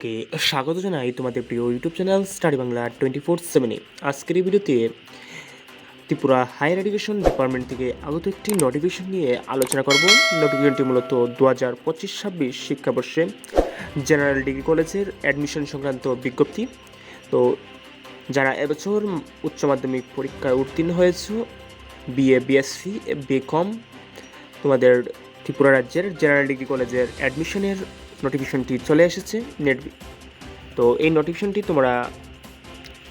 কে স্বাগত জানাই তোমাদের প্রিয় YouTube channel study Bangla twenty four সেভেনে আজকের এই ভিডিওতে ত্রিপুরা হায়ার এডুকেশন ডিপার্টমেন্ট থেকে আগত একটি নোটিফিকেশন নিয়ে আলোচনা করব। নোটিফিকেশনটি মূলত দু হাজার পঁচিশ ছাব্বিশ শিক্ষাবর্ষে জেনারেল ডিগ্রি কলেজের অ্যাডমিশন সংক্রান্ত বিজ্ঞপ্তি। তো যারা এবছর উচ্চ মাধ্যমিক পরীক্ষায় উত্তীর্ণ হয়েছে বিএ বিএসসি বিকম তোমাদের ত্রিপুরা রাজ্যের জেনারেল ডিগ্রি কলেজের অ্যাডমিশনের নোটিফিকেশনটি চলে এসেছে নেট তো এই নোটিফিকেশনটি তোমরা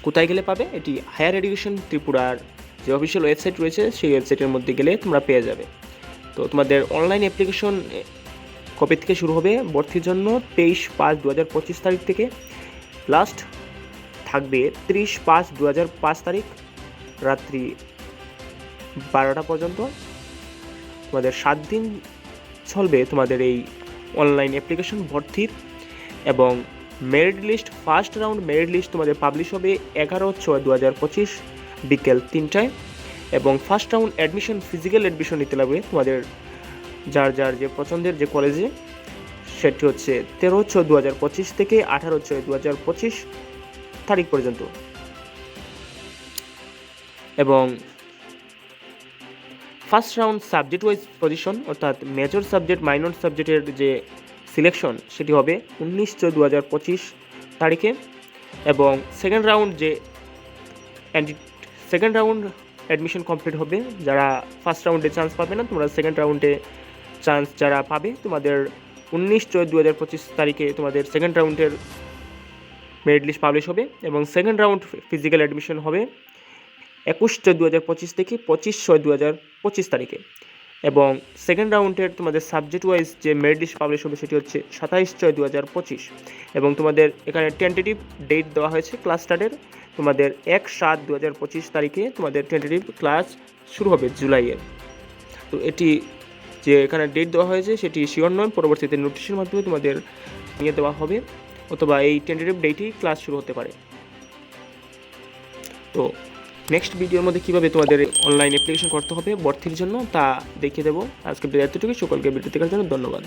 কোথায় গেলে পাবে? এটি হায়ার এডুকেশন ত্রিপুরার যে অফিসিয়াল ওয়েবসাইট রয়েছে, সেই ওয়েবসাইটের মধ্যে গেলে তোমরা পেয়ে যাবে। তো তোমাদের অনলাইন অ্যাপ্লিকেশন কবে থেকে শুরু হবে? ভর্তির জন্য তেইশ পাঁচ দু হাজার পঁচিশ তারিখ থেকে। লাস্ট থাকবে ত্রিশ পাঁচ দু হাজার পাঁচ তারিখ, রাত্রি বারোটা পর্যন্ত। তোমাদের সাত দিন চলবে তোমাদের এই অনলাইন অ্যাপ্লিকেশন ভর্তির এবং merit list, first round merit list তোমাদের পাবলিশ হবে এগারো ছয় দু হাজার পঁচিশ বিকেল তিনটায় এবং first round admission physical admission নিতে লাগবে তোমাদের যার যার যে পছন্দের যে কলেজে সেটি হচ্ছে তেরো ছয় দু হাজার পঁচিশ থেকে আঠারো ছয় দু হাজার পঁচিশ তারিখ পর্যন্ত। এবং first round subject wise position অর্থাৎ মেজর সাবজেক্ট মাইনর সাবজেক্টের যে সিলেকশন সেটি হবে উনিশ ছয় দু হাজার পঁচিশ তারিখে। এবং সেকেন্ড রাউন্ড যে সেকেন্ড রাউন্ড অ্যাডমিশন কমপ্লিট হবে, যারা ফার্স্ট রাউন্ডে চান্স পাবে না, তোমরা সেকেন্ড রাউন্ডে চান্স যারা পাবে, তোমাদের উনিশ ছয় দু হাজার পঁচিশ তারিখে তোমাদের সেকেন্ড রাউন্ডের মেরিট লিস্ট পাবলিশ হবে। এবং সেকেন্ড রাউন্ড ফিজিক্যাল অ্যাডমিশন হবে। একুশ ছয় দু হাজার পঁচিশ থেকে পঁচিশ ছয় দু হাজার পঁচিশ তারিখে। এবং সেকেন্ড রাউন্ডের তোমাদের সাবজেক্ট ওয়াইজ যে মেরিট লিস্ট পাবলিশ হবে সেটি হচ্ছে সাতাইশ ছয় দু হাজার পঁচিশ। এবং তোমাদের এখানে টেন্টেটিভ ডেট দেওয়া হয়েছে ক্লাস স্টার্টের তোমাদের এক সাত দু হাজার পঁচিশ তারিখে তোমাদের টেন্টেটিভ ক্লাস শুরু হবে জুলাইয়ের তো এটি যে এখানে ডেট দেওয়া হয়েছে সেটি শিওর নয়, পরবর্তীতে নোটিশের মাধ্যমে তোমাদের নিয়ে দেওয়া হবে, অথবা এই টেন্টেটিভ ডেটেই ক্লাস শুরু হতে পারে। তো নেক্সট ভিডিওর মধ্যে কীভাবে তোমাদের অনলাইন অ্যাপ্লিকেশন করতে হবে, ভর্তির জন্য তা দেখিয়ে দেবো। আজকে এতটুকু সকলকে ভিডিও দেখার জন্য ধন্যবাদ।